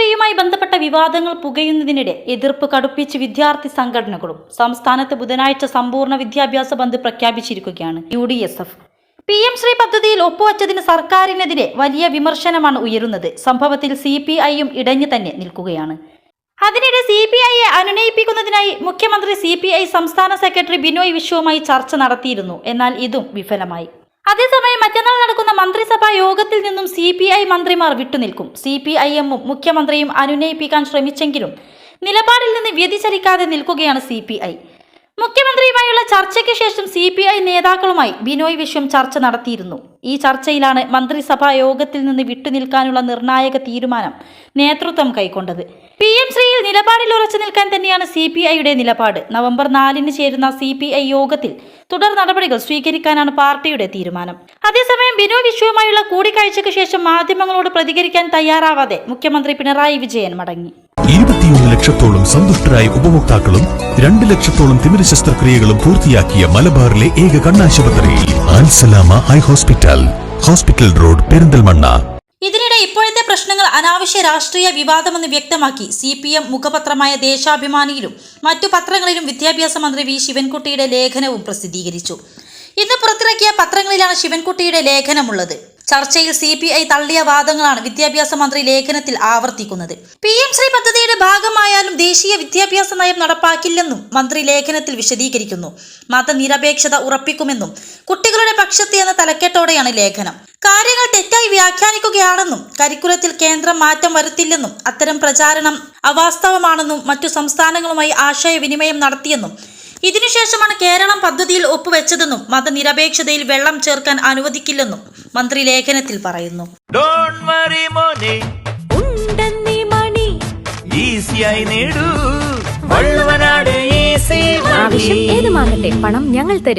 ശ്രീയുമായി ബന്ധപ്പെട്ട വിവാദങ്ങൾ പുകയുന്നതിനിടെ എതിർപ്പ് കടുപ്പിച്ച് വിദ്യാർത്ഥി സംഘടനകളും സംസ്ഥാനത്ത് ബുധനാഴ്ച സമ്പൂർണ വിദ്യാഭ്യാസ ബന്ദ് പ്രഖ്യാപിച്ചിരിക്കുകയാണ്. U D S F P M Shri പദ്ധതിയിൽ ഒപ്പുവച്ചതിന് സർക്കാരിനെതിരെ വലിയ വിമർശനമാണ് ഉയരുന്നത്. സംഭവത്തിൽ സി പി ഐയും ഇടഞ്ഞു തന്നെ നിൽക്കുകയാണ്. അതിനിടെ സി പി ഐയെ അനുനയിപ്പിക്കുന്നതിനായി മുഖ്യമന്ത്രി സി പി ഐ സംസ്ഥാന സെക്രട്ടറി ബിനോയ് വിശ്വവുമായി ചർച്ച നടത്തിയിരുന്നു. എന്നാൽ ഇതും വിഫലമായി. അതേസമയം മറ്റന്നാൾ നടക്കുന്ന മന്ത്രിസഭാ യോഗത്തിൽ നിന്നും സി പി ഐ മന്ത്രിമാർ വിട്ടുനിൽക്കും. സി പി ഐ എമ്മും മുഖ്യമന്ത്രിയും അനുനയിപ്പിക്കാൻ ശ്രമിച്ചെങ്കിലും നിലപാടിൽ നിന്ന് വ്യതിചലിക്കാതെ നിൽക്കുകയാണ് സി പി ഐ. മുഖ്യമന്ത്രിയുമായുള്ള ചർച്ചയ്ക്ക് ശേഷം സി പി ഐ നേതാക്കളുമായി ബിനോയ് വിശ്വം ചർച്ച നടത്തിയിരുന്നു. ഈ ചർച്ചയിലാണ് മന്ത്രിസഭാ യോഗത്തിൽ നിന്ന് വിട്ടുനിൽക്കാനുള്ള നിർണായക തീരുമാനം നേതൃത്വം കൈക്കൊണ്ടത്. പി എം ശ്രീയിൽ നിലപാടിൽ ഉറച്ചു നിൽക്കാൻ തന്നെയാണ് സി പി ഐയുടെ നിലപാട്. നവംബർ നാലിന് ചേരുന്ന സി പി ഐ യോഗത്തിൽ തുടർ നടപടികൾ സ്വീകരിക്കാനാണ് പാർട്ടിയുടെ തീരുമാനം. അതേസമയം ബിനോയ് വിശ്വവുമായുള്ള കൂടിക്കാഴ്ചയ്ക്ക് ശേഷം മാധ്യമങ്ങളോട് പ്രതികരിക്കാൻ തയ്യാറാവാതെ മുഖ്യമന്ത്രി പിണറായി വിജയൻ മടങ്ങി. ഇരുപത്തിയൊന്ന് ലക്ഷത്തോളം സന്തുഷ്ടരായ ഉപഭോക്താക്കളും രണ്ട് ലക്ഷത്തോളം തിമിര ശസ്ത്രക്രിയകളും പൂർത്തിയാക്കിയ മലബാറിലെ ഏക കണ്ണാശുപത്രി Al Salama eye hospital. Hospital road Perinthalmanna. ഇതിനിടെ ഇപ്പോഴത്തെ പ്രശ്നങ്ങൾ അനാവശ്യ രാഷ്ട്രീയ വിവാദമെന്ന് വ്യക്തമാക്കി സി പി എം മുഖപത്രമായ ദേശാഭിമാനിയിലും മറ്റു പത്രങ്ങളിലും വിദ്യാഭ്യാസ മന്ത്രി വി ശിവൻകുട്ടിയുടെ ലേഖനവും പ്രസിദ്ധീകരിച്ചു. ഇന്ന് പുറത്തിറക്കിയ പത്രങ്ങളിലാണ് ശിവൻകുട്ടിയുടെ ലേഖനമുള്ളത്. ചർച്ചയിൽ സി പി ഐ തള്ളിയ വാദങ്ങളാണ് വിദ്യാഭ്യാസ മന്ത്രി ലേഖനത്തിൽ ആവർത്തിക്കുന്നത്. പി എം ശ്രീ പദ്ധതിയുടെ ഭാഗമായാലും ദേശീയ വിദ്യാഭ്യാസ നയം നടപ്പാക്കില്ലെന്നും മന്ത്രി ലേഖനത്തിൽ വിശദീകരിക്കുന്നു. മതനിരപേക്ഷത ഉറപ്പിക്കുമെന്നും കുട്ടികളുടെ പക്ഷത്ത് എന്ന തലക്കെട്ടോടെയാണ് ലേഖനം. കാര്യങ്ങൾ തെറ്റായി വ്യാഖ്യാനിക്കുകയാണെന്നും കരിക്കുലത്തിൽ കേന്ദ്രം മാറ്റം വരുത്തില്ലെന്നും അത്തരം പ്രചാരണം അവാസ്തവമാണെന്നും മറ്റു സംസ്ഥാനങ്ങളുമായി ആശയവിനിമയം നടത്തിയെന്നും ഇതിനുശേഷമാണ് കേരളം പദ്ധതിയിൽ ഒപ്പുവെച്ചതെന്നും മതനിരപേക്ഷതയിൽ വെള്ളം ചേർക്കാൻ അനുവദിക്കില്ലെന്നും മന്ത്രി ലേഖനത്തിൽ പറയുന്നു. ഡോണ്ട് വറി മോനെ. ഉണ്ടെന്നീ മണി. ഈസിയായി നേടൂ. വള്ളുവനാട് ഈസി ആവശ്യം ഏതുമാകട്ടെ പണം ഞങ്ങൾ തരും.